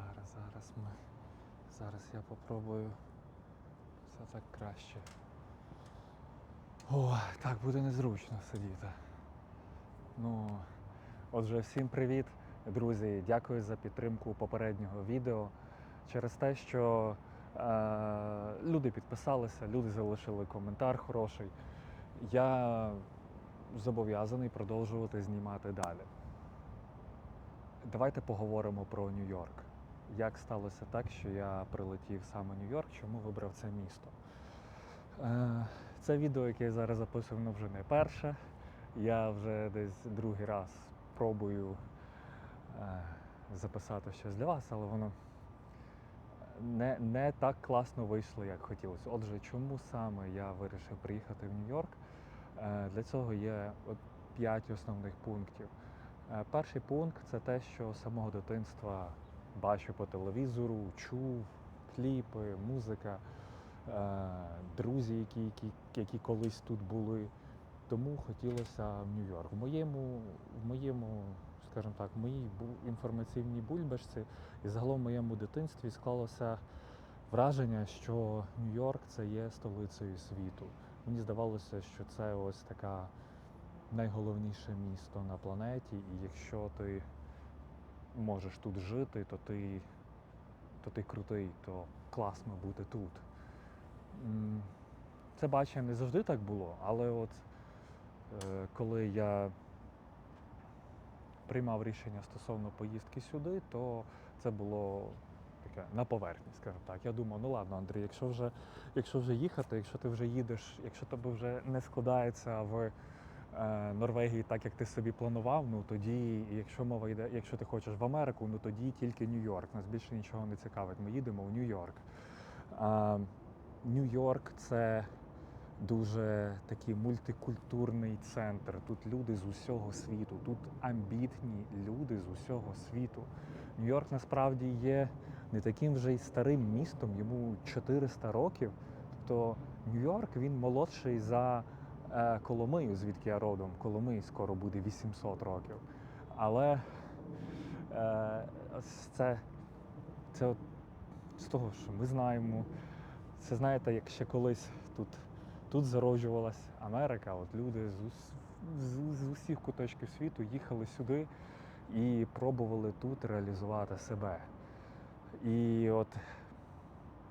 Зараз, зараз ми. Зараз я попробую. Все так краще. О, так буде незручно сидіти. Ну, отже, всім привіт, друзі. Дякую за підтримку попереднього відео. Через те, що е, люди підписалися, люди залишили коментар хороший. Я зобов'язаний продовжувати знімати далі. Давайте поговоримо про Нью-Йорк. Як сталося так, що я прилетів саме Нью-Йорк, чому вибрав це місто? Е, Це відео, яке я зараз записую, воно вже не перше. Я вже десь другий раз пробую е, записати щось для вас, але воно не, не так класно вийшло, як хотілося. Отже, чому саме я вирішив приїхати в Нью-Йорк? Е, Для цього є от п'ять основних пунктів. Перший пункт це те, що з самого дитинства бачу по телевізору, чув кліпи, музика, е, друзі, які, які, які колись тут були. Тому хотілося в Нью-Йорк. В моєму, в моєму, скажімо так, в моїй інформаційній бульбашці і загалом в моєму дитинстві склалося враження, що Нью-Йорк це є столицею світу. Мені здавалося, що це ось така найголовніше місто на планеті, і якщо ти можеш тут жити, то ти, то ти крутий, то класно бути тут. Це бачення не завжди так було, але от е, коли я приймав рішення стосовно поїздки сюди, то це було таке на поверхні, скажімо так. Я думав, ну ладно, Андрій, якщо вже, якщо вже їхати, якщо ти вже їдеш, якщо тебе вже не складається в Норвегії так, як ти собі планував, ну тоді, якщо мова йде, якщо ти хочеш в Америку, ну тоді тільки Нью-Йорк. Нас більше нічого не цікавить. Ми їдемо в Нью-Йорк. А, Нью-Йорк це дуже такий мультикультурний центр. Тут люди з усього світу, тут амбітні люди з усього світу. Нью-Йорк насправді є не таким вже й старим містом, йому 400 років. Тобто Нью-Йорк він молодший за е, Коломию, звідки я родом. Коломиї скоро буде 800 років. Але е, це, це от з того, що ми знаємо. Це знаєте, як ще колись тут, тут зароджувалась Америка, от люди з, з, з усіх куточків світу їхали сюди і пробували тут реалізувати себе. І от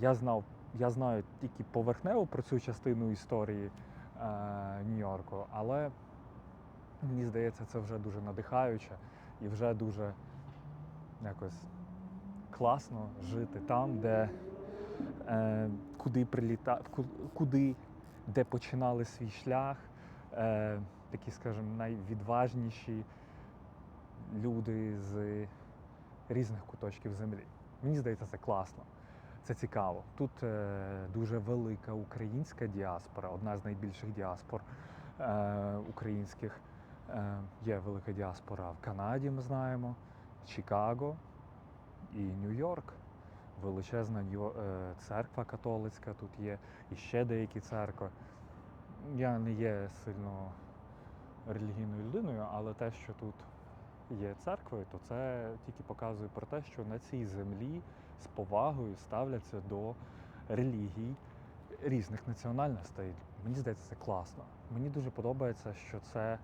я знав, я знаю тільки поверхнево про цю частину історії е, Нью-Йорку, але мені здається, це вже дуже надихаюче і вже дуже якось класно жити там, де е, куди приліта, куди, де починали свій шлях, е, такі, скажімо, найвідважніші люди з різних куточків землі. Мені здається, це класно. Це цікаво. Тут е, дуже велика українська діаспора, одна з найбільших діаспор е, українських. Е, є велика діаспора в Канаді, ми знаємо, Чикаго і Нью-Йорк. Величезна церква католицька тут є, і ще деякі церкви. Я не є сильно релігійною людиною, але те, що тут є церкви, то це тільки показує про те, що на цій землі з повагою ставляться до релігій різних національностей. Мені здається, це класно. Мені дуже подобається, що це.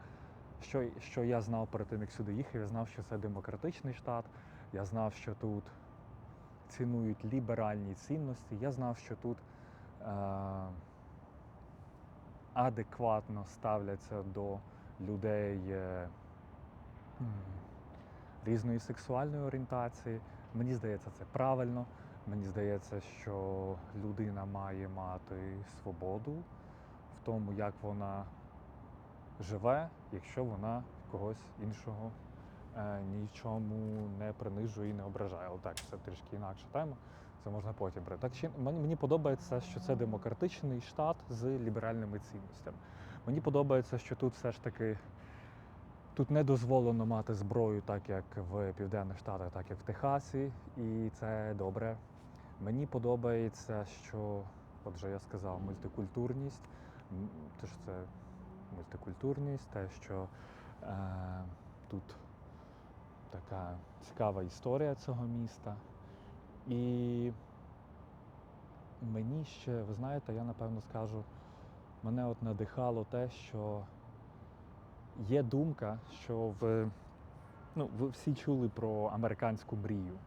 Що, що я знав перед тим, як сюди їхав, я знав, що це демократичний штат, я знав, що тут цінують ліберальні цінності, я знав, що тут е, адекватно ставляться до людей е, різної сексуальної орієнтації. Мені здається, це правильно. Мені здається, що людина має мати свободу в тому, як вона живе, якщо вона когось іншого е, ні в чому не принижує і не ображає. Отак, це трішки інакша тема. Це можна потім брати. Так чи мені подобається, що це демократичний штат з ліберальними цінностями. Мені подобається, що тут все ж таки тут не дозволено мати зброю, так як в Південних Штатах, так як в Техасі, і це добре. Мені подобається, що, от вже я сказав, мультикультурність, те, це мультикультурність, те, що е, тут така цікава історія цього міста. І мені ще, ви знаєте, я напевно скажу, мене от надихало те, що є думка, що в, ну, ви всі чули про американську мрію.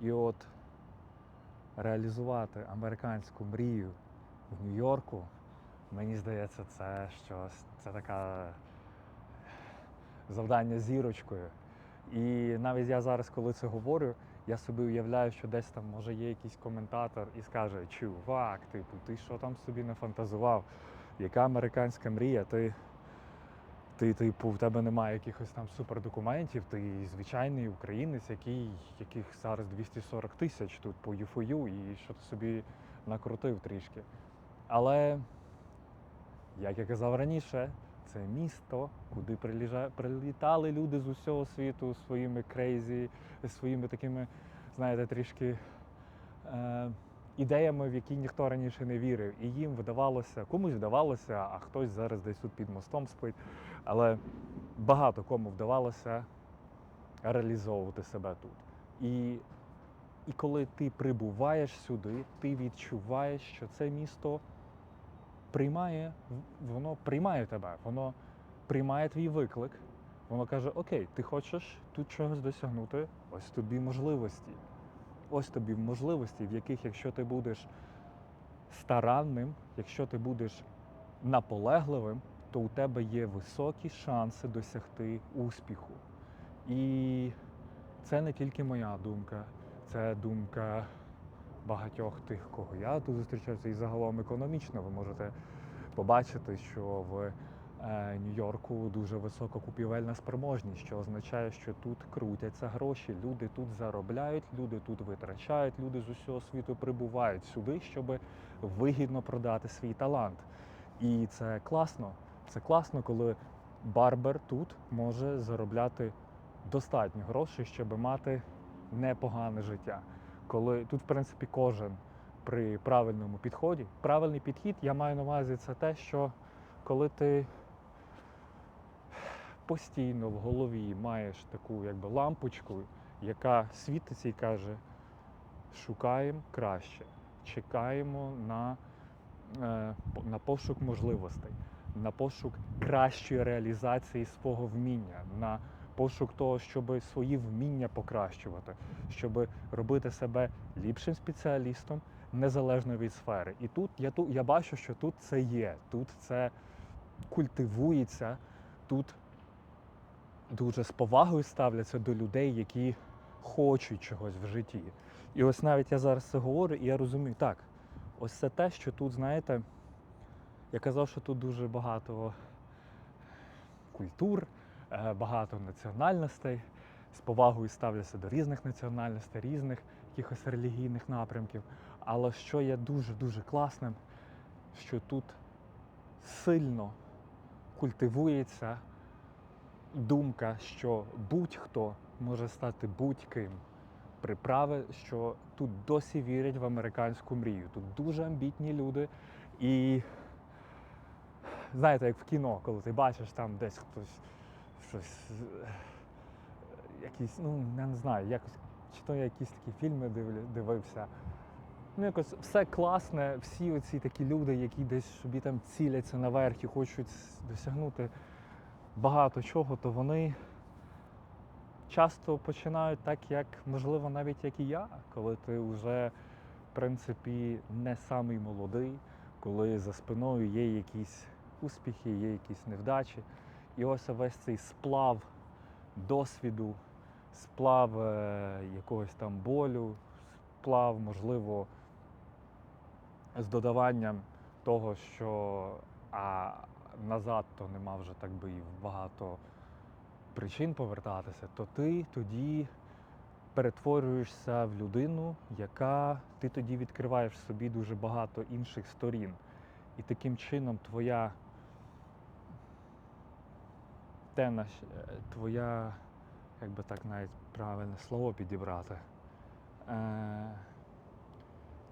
І от реалізувати американську мрію в Нью-Йорку, мені здається, це щось, це така завдання зірочкою. І навіть я зараз, коли це говорю, я собі уявляю, що десь там може є якийсь коментатор і скаже: чувак, типу, ти що там собі не фантазував? Яка американська мрія? Ти, ти типу, в тебе немає якихось там супердокументів, ти звичайний українець, який, яких зараз 240 тисяч тут по ЮФОЮ, і що ти собі накрутив трішки. Але, як я казав раніше, це місто, куди прилітали люди з усього світу своїми крейзі, своїми такими, знаєте, трішки е, ідеями, в які ніхто раніше не вірив. І їм видавалося, комусь вдавалося, а хтось зараз десь тут під мостом спить. Але багато кому вдавалося реалізовувати себе тут. І, і коли ти прибуваєш сюди, ти відчуваєш, що це місто приймає, воно приймає тебе, воно приймає твій виклик. Воно каже: Окей, ти хочеш тут чогось досягнути, ось тобі можливості. Ось тобі можливості, в яких, якщо ти будеш старанним, якщо ти будеш наполегливим, то у тебе є високі шанси досягти успіху. І це не тільки моя думка, це думка багатьох тих, кого я тут зустрічався, і загалом економічно ви можете побачити, що в е, Нью-Йорку дуже висока купівельна спроможність, що означає, що тут крутяться гроші, люди тут заробляють, люди тут витрачають, люди з усього світу прибувають сюди, щоб вигідно продати свій талант. І це класно. Це класно, коли барбер тут може заробляти достатньо грошей, щоб мати непогане життя. Коли тут, в принципі, кожен при правильному підході. Правильний підхід, я маю на увазі, це те, що коли ти постійно в голові маєш таку якби лампочку, яка світиться і каже: шукаємо краще, чекаємо на, е, на пошук можливостей, на пошук кращої реалізації свого вміння, на пошук того, щоб свої вміння покращувати, щоб робити себе ліпшим спеціалістом, незалежно від сфери. І тут я тут я бачу, що тут це є, тут це культивується, тут дуже з повагою ставляться до людей, які хочуть чогось в житті. І ось навіть я зараз це говорю, і я розумію, так, ось це те, що тут, знаєте, я казав, що тут дуже багато культур, е, багато національностей, з повагою ставляться до різних національностей, різних якихось релігійних напрямків. Але що є дуже-дуже класним, що тут сильно культивується думка, що будь-хто може стати будь-ким. Приправи, що тут досі вірять в американську мрію. Тут дуже амбітні люди. І знаєте, як в кіно, коли ти бачиш там десь хтось щось, е, якісь, ну я не знаю, якось чи то я якісь такі фільми дивився. Ну, якось все класне, всі оці такі люди, які десь собі там ціляться наверх і хочуть досягнути багато чого, то вони часто починають так, як можливо, навіть як і я, коли ти вже, в принципі, не самий молодий, коли за спиною є якісь успіхи, є якісь невдачі. І ось весь цей сплав досвіду, сплав е, якогось там болю, сплав, можливо, з додаванням того, що а назад то нема вже так би і багато причин повертатися, то ти тоді перетворюєшся в людину, яка ти тоді відкриваєш собі дуже багато інших сторін. І таким чином твоя те, на щ- е, твоя, як би так навіть правильне слово підібрати, е,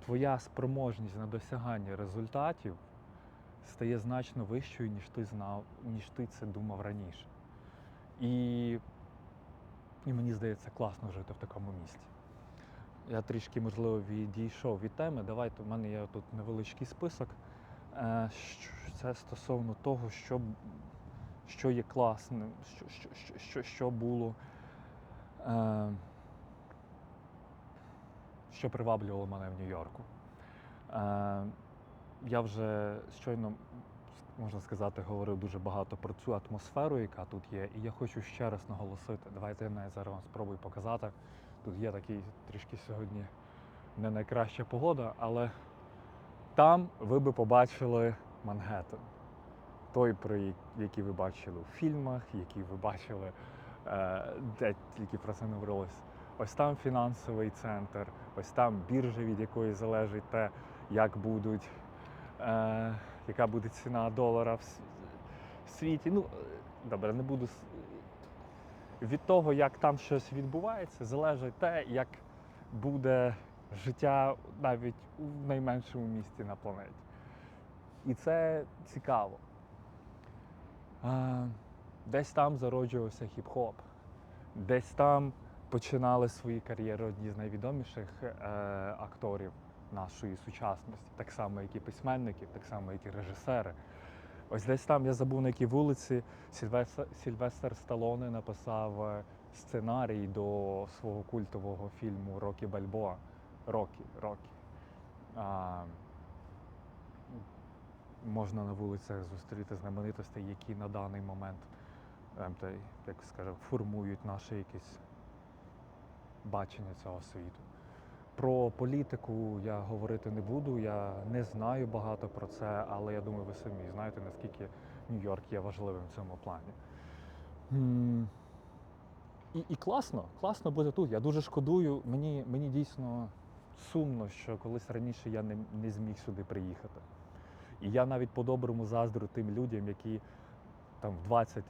твоя спроможність на досягання результатів стає значно вищою, ніж ти знав, ніж ти це думав раніше. І, і мені здається, класно жити в такому місті. я трішки, можливо, відійшов від теми. Давайте, у мене є тут невеличкий список. Е, Це стосовно того, що, що є класним, що, що, що, що, було, е, що приваблювало мене в Нью-Йорку. Е, я вже щойно, можна сказати, говорив дуже багато про цю атмосферу, яка тут є, і я хочу ще раз наголосити. Давайте я навіть зараз вам спробую показати. Тут є такий трішки сьогодні не найкраща погода, але там ви би побачили Мангеттен. Той, про який ви бачили у фільмах, який ви бачили, е, де тільки про це не говорилось. Ось там фінансовий центр, ось там біржа, від якої залежить те, як будуть, е, яка буде ціна долара в в світі. Ну, добре, не буду. Від того, як там щось відбувається, залежить те, як буде життя навіть у найменшому місті на планеті. І це цікаво. Десь там зароджувався хіп-хоп, десь там починали свої кар'єри одні з найвідоміших е, акторів нашої сучасності, так само, як і письменники, так само, як і режисери. Ось десь там я забув на якій вулиці Сільвестр, Сільвестр Сталоне написав е, сценарій до свого культового фільму Рокі Бальбоа. Рокі, Рокі. Можна на вулицях зустріти знаменитостей, які на даний момент, ем, як скажемо, формують наше якесь бачення цього світу. Про політику я говорити не буду, я не знаю багато про це, але я думаю, ви самі знаєте, наскільки Нью-Йорк є важливим в цьому плані. І, і класно, класно бути тут. Я дуже шкодую. Мені, мені дійсно сумно, що колись раніше я не, не зміг сюди приїхати. І я навіть по-доброму заздрю тим людям, які там в 20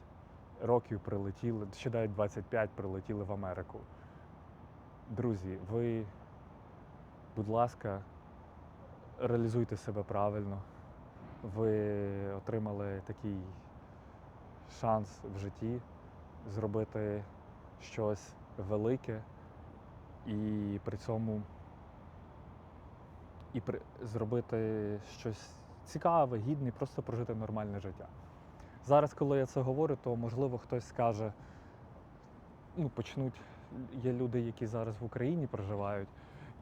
років прилетіли, ще навіть 25 прилетіли в Америку. Друзі, ви, будь ласка, реалізуйте себе правильно. Ви отримали такий шанс в житті зробити щось велике і при цьому і при, зробити щось цікаве, гідне, просто прожити нормальне життя. Зараз, коли я це говорю, то можливо хтось скаже, ну, почнуть. Є люди, які зараз в Україні проживають,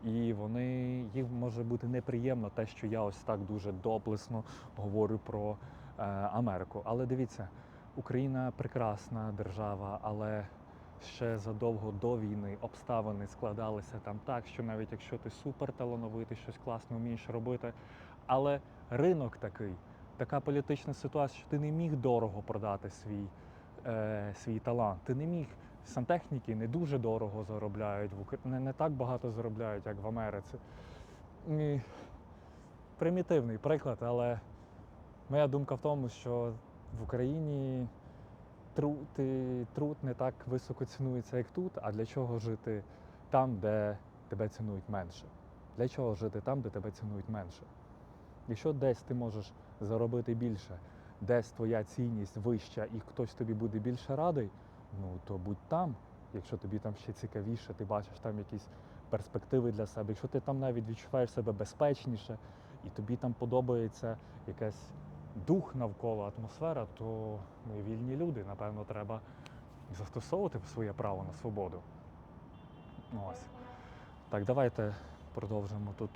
і вони їм може бути неприємно те, що я ось так дуже доблесно говорю про е, Америку. Але дивіться, Україна прекрасна держава, але ще задовго до війни обставини складалися там так, що навіть якщо ти супер талановитий, щось класно вмієш робити, але ринок такий, така політична ситуація, що ти не міг дорого продати свій, е, свій талант. Ти не міг. Сантехніки не дуже дорого заробляють, в Укра- не, не так багато заробляють, як в Америці. І примітивний приклад, але моя думка в тому, що в Україні труд, ти- труд не так високо цінується, як тут, а для чого жити там, де тебе цінують менше? Для чого жити там, де тебе цінують менше? Якщо десь ти можеш заробити більше, десь твоя цінність вища і хтось тобі буде більше радий, ну то будь там. Якщо тобі там ще цікавіше, ти бачиш там якісь перспективи для себе, якщо ти там навіть відчуваєш себе безпечніше і тобі там подобається якась дух навколо атмосфера, то ми вільні люди. Напевно, треба застосовувати своє право на свободу. Ось. Так, давайте продовжимо тут.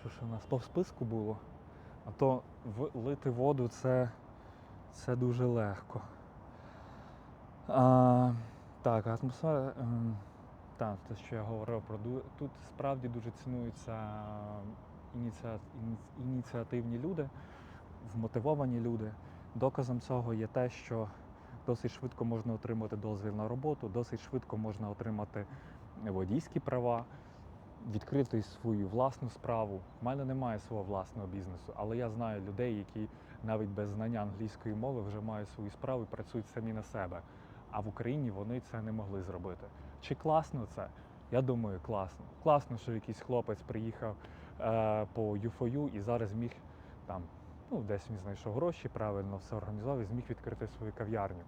Що ж у нас по списку було? А то влити воду це, це дуже легко. А, так, атмосфера. ем, Так, те, що я говорив про тут справді дуже цінуються ініціа... ініціативні люди, вмотивовані люди. Доказом цього є те, що досить швидко можна отримати дозвіл на роботу, досить швидко можна отримати водійські права, відкрити свою власну справу. У мене немає свого власного бізнесу, але я знаю людей, які навіть без знання англійської мови вже мають свою справу і працюють самі на себе. А в Україні вони це не могли зробити. Чи класно це? Я думаю, класно. Класно, що якийсь хлопець приїхав е, по ЮФОЮ і зараз зміг там, ну, десь він знайшов гроші, правильно все організував і зміг відкрити свою кав'ярню.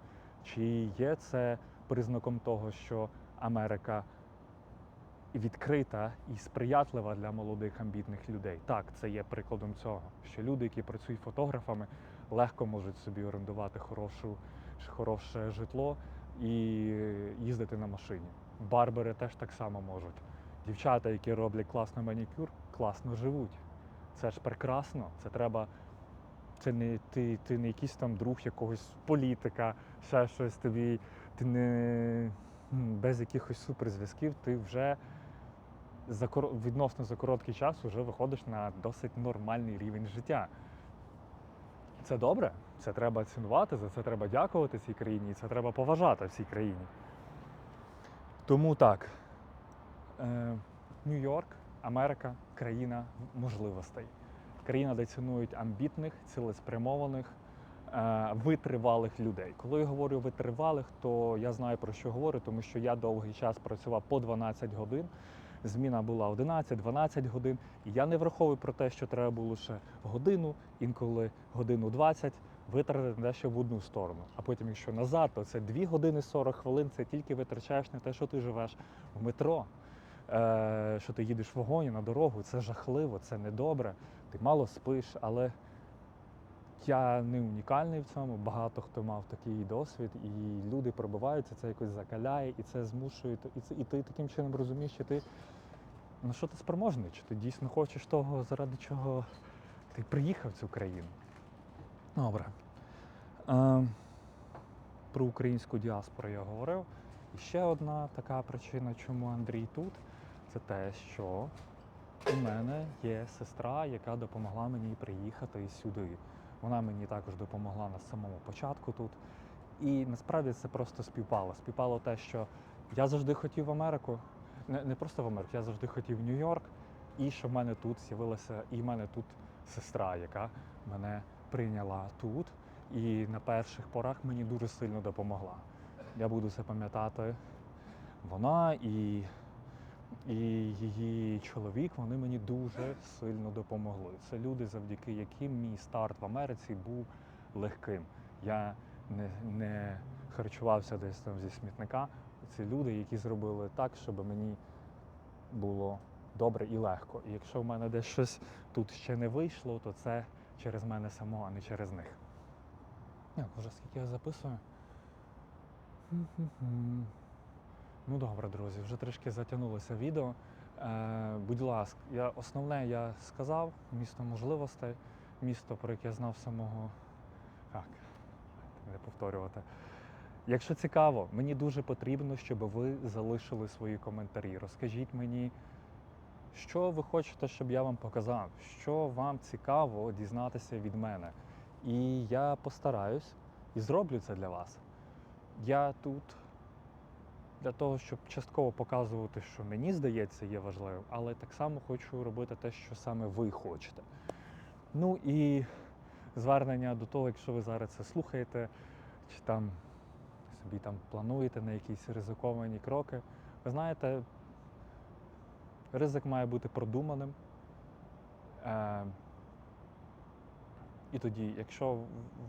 Чи є це признаком того, що Америка відкрита і сприятлива для молодих амбітних людей. Так, це є прикладом цього, що люди, які працюють фотографами, легко можуть собі орендувати хорошу, хороше житло і їздити на машині. Барбери теж так само можуть. Дівчата, які роблять класно манікюр, класно живуть. Це ж прекрасно. Це треба. Це не ти, ти не якийсь там друг якогось політика, ще щось тобі. Ти не без якихось суперзв'язків, ти вже за кор- відносно за короткий час вже виходиш на досить нормальний рівень життя. Це добре, це треба цінувати, за це треба дякувати цій країні, і це треба поважати в цій країні. Тому так, е, Нью-Йорк, Америка країна можливостей. Країна, де цінують амбітних, цілеспрямованих, е, витривалих людей. Коли я говорю витривалих, то я знаю про що говорю, тому що я довгий час працював по 12 годин. Зміна була 11-12 годин. Я не враховую про те, що треба було ще годину, інколи годину 20 витратити дещо в одну сторону. А потім, якщо назад, то це 2 години 40 хвилин, це тільки витрачаєш на те, що ти живеш в метро, е, що ти їдеш в вагоні на дорогу. Це жахливо, це недобре. Ти мало спиш, але я не унікальний в цьому. Багато хто мав такий досвід, і люди пробиваються, це якось закаляє, і це змушує. І, це, і ти таким чином розумієш, що ти на що ти спроможний, чи ти дійсно хочеш того, заради чого ти приїхав в цю країну. Добре. Е, про українську діаспору я говорив. І ще одна така причина, чому Андрій тут, це те, що у мене є сестра, яка допомогла мені приїхати сюди. Вона мені також допомогла на самому початку тут. І насправді це просто співпало. Співпало те, що я завжди хотів в Америку, не, не просто в Америку, я завжди хотів в Нью-Йорк, і що в мене тут з'явилася, і в мене тут сестра, яка мене прийняла тут, і на перших порах мені дуже сильно допомогла. Я буду це пам'ятати. Вона і, і її чоловік вони мені дуже сильно допомогли. Це люди, завдяки яким мій старт в Америці був легким. Я не, не харчувався десь там зі смітника. Це люди, які зробили так, щоб мені було добре і легко. І якщо в мене десь щось тут ще не вийшло, то це через мене самого, а не через них. Як, вже скільки я записую? Ну добре, друзі, вже трішки затягнулося відео. Е, будь ласка, я, основне я сказав, місто можливостей, місто, про яке я знав самого. Так, не повторювати. Якщо цікаво, мені дуже потрібно, щоб ви залишили свої коментарі. Розкажіть мені, що ви хочете, щоб я вам показав, що вам цікаво дізнатися від мене. І я постараюсь і зроблю це для вас. Я тут для того, щоб частково показувати, що мені здається є важливим, але так само хочу робити те, що саме ви хочете. Ну і звернення до того, якщо ви зараз це слухаєте, чи там собі там плануєте на якісь ризиковані кроки. Ви знаєте, ризик має бути продуманим. Е, і тоді, якщо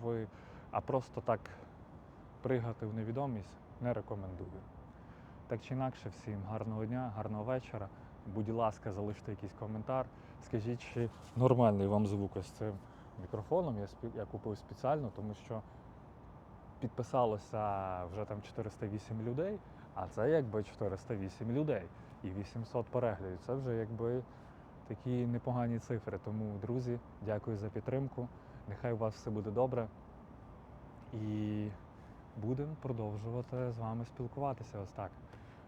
ви, а просто так пригати в невідомість, не рекомендую. Так чи інакше, всім гарного дня, гарного вечора. Будь ласка, залиште якийсь коментар. Скажіть, чи нормальний вам звук ось цим мікрофоном. Я, спі- я купив спеціально, тому що підписалося вже там 408 людей, а це якби 408 людей і 800 переглядів. Це вже якби такі непогані цифри. Тому, друзі, дякую за підтримку. Нехай у вас все буде добре. І будемо продовжувати з вами спілкуватися ось так.